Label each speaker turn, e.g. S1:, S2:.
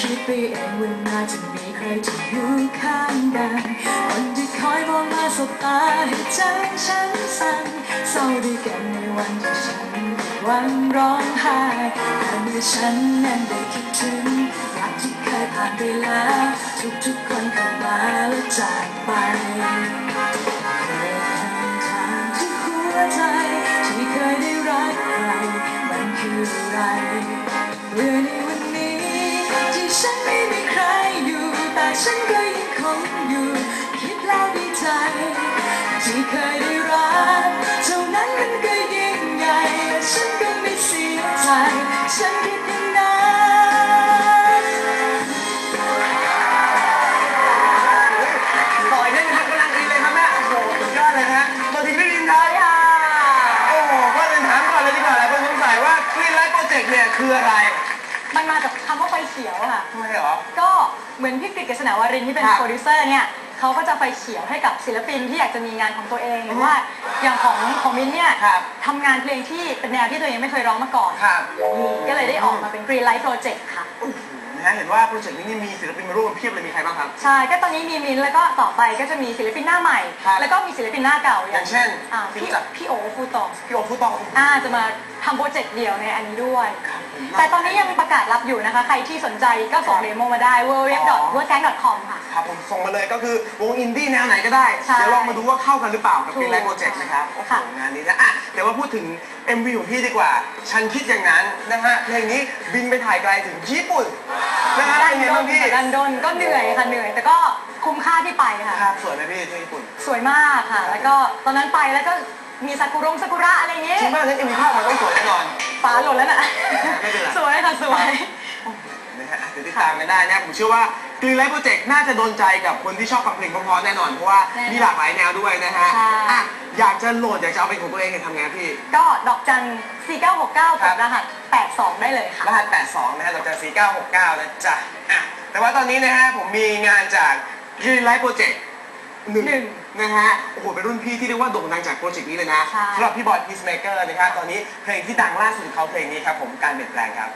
S1: คิดไปเองว่าน่าจะมีใครที่อยู่ข้างกันคนที่คอยมองมาสบตาให้ใจฉันสั่นเศร้าด้วยกันในวันที่ฉันหวันร้องไห้แต่เมื่อฉันนั้นได้คิดถึงรักที่เคยผ่านไปแล้ว ทุกๆคนเข้ามาแล้วจากไปเคยทางทางที่หัวใจที่เคยได้รักใครมันคืออะไรเมื่อใน งคงอยู่คิดแล้วดีใจ ที่เคยได้รักเท่านั้นมันก็ยิ่งใหญ่และฉันก็ไม่เสียใจ ฉันคิดอย่างนั้น
S2: ต่อยได้ไหมครับกำลังอินเลยครับแม่โอ้โหสุดยอดเลยนะฮะมาถึงได้ดินไทยอะโอ้โหก็เดินถามก่อนเลยดีกว่าหลายคนสงสัยว่า Green Light Project เนี่ยคืออะไร
S3: มันมาจากคำว่าไฟเขียวอะค่ะ
S2: ทำไมเหรอ
S3: ก็เมือนพี่กฤษกฤษณาวารินที่เป็น
S2: ครับ
S3: โปรดิวเซอร์เนี่ยเขาก็จะไฟเขียวให้กับศิลปินที่อยากจะมีงานของตัวเองหรือว่าอย่างของของมินเนี่ย
S2: ครับ
S3: ทำงานเพลงที่เป็นแนวที่ตัวเองไม่เคยร้องมาก่อน
S2: ครับ
S3: ก็เลยได้ออกมาเป็น Green Light Project ค่ะ
S2: อื้อหือนะฮะเห็นว่าโปรเจกต์นี้นี่มีศิลปินมาร่วมเพียบเลยมีใครบ้างครับ
S3: ใช่ ก็ตอนนี้มีมินแล้วก็ต่อไปก็จะมีศิลปินหน้าใหม่
S2: ครับ
S3: แล้วก็มีศิลปินหน้าเก่า
S2: อย่างเช่น
S3: อ่า
S2: ที่
S3: พี่
S2: รู้จัก
S3: พี่โอฟูตอง
S2: พี่โอฟุตตอง
S3: อ่าจะมาทำโปรเจกต์เดี่ยวในอันนี้ด้วย
S2: ครับผม
S3: แต่ตอนนี้ยังประกาศรับอยู่นะคะ ใครที่สนใจก็ส่งเดโมมาได้ w w w w o r d g a n g c o m ค่ะ
S2: ครับผมส่งมาเลยก็คือวงอินดี้แนวไหนก็ได้
S3: ใช่
S2: เดี๋ยวลองมาดูว่าเข้ากันหรือเปล่ากับ
S3: ถูก
S2: Green Light Project นะครับโอ้โห
S3: ค่ะ
S2: งานนี้นะอะเดี๋ยวมาพูดถึง MV ของพี่ดีกว่า ฉันคิดอย่างนั้นนะฮะเพลงนี้บินไปถ่ายไกลถึงญี่ปุ่นนะฮะ
S3: ดั
S2: เป็นนไง
S3: ด
S2: บ้านงพี่
S3: ค่ะดันดนก็เหนื่อยค่ะเหนื่อย แต่ก็คุ้มค่าที่ไปค่ะ
S2: ครับสวยไหมพี่ที่ญี่ปุ่น
S3: สวยมากค่ะ แล้วก็ตอนนั้นไปแล้วก็ มีซากุรงซากุระอะไรอย่างเงี้ย
S2: จริงมากนั้น MV ภาพมันต้องสวยแน่นอน
S3: ฟ้าหล่นแล้วน่ะ
S2: ไม่เป็นไร
S3: สวยค่ะสวย
S2: นะฮะอะเดี๋ยวติดตามกันได้นะผมเชื่อว่า Green Light Project น่าจะโดนใจกับคนที่ชอบฟังเพลงเพราะๆแน่นอนเพราะว่า
S3: แน่นอน
S2: มีหลากหลายแนวด้วยนะฮะ
S3: ใช่
S2: อะอยากจะโหลดอยากจะเอาเป็นของตัวเองเนี่ยทำไงพี่
S3: ก็ดอกจัน 4969
S2: ครั
S3: กับบรหัส 82 ได้เลยค่ะ
S2: รหัส 82 นะฮะดอกจัน 4969 นะจ๊ะอะแต่ว่าตอนนี้นะฮะผมมีงานจาก Green Light Project หนึ่ง
S3: หนึ่ง
S2: นะฮะโอ้โหเป็นรุ่นพี่ที่เรียกว่าโด่งดังจากโปรเจกต์นี้เลยนะ
S3: ใช่
S2: สำหรับพี่บอยพีซเมเกอร์นะครับตอนนี้เพลงที่ดังล่าสุดของเขาเพลงนี้ครับผมการเปลี่ยนแปลงครับ